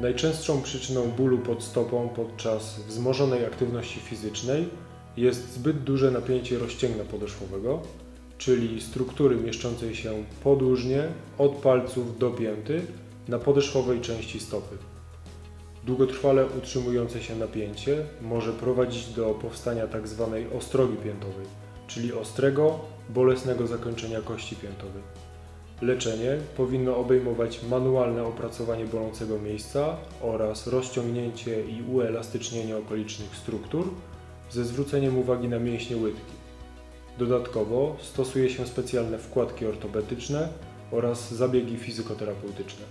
Najczęstszą przyczyną bólu pod stopą podczas wzmożonej aktywności fizycznej jest zbyt duże napięcie rozcięgna podeszwowego, czyli struktury mieszczącej się podłużnie od palców do pięty na podeszwowej części stopy. Długotrwale utrzymujące się napięcie może prowadzić do powstania tzw. ostrogi piętowej, czyli ostrego, bolesnego zakończenia kości piętowej. Leczenie powinno obejmować manualne opracowanie bolącego miejsca oraz rozciągnięcie i uelastycznienie okolicznych struktur ze zwróceniem uwagi na mięśnie łydki. Dodatkowo stosuje się specjalne wkładki ortopedyczne oraz zabiegi fizykoterapeutyczne.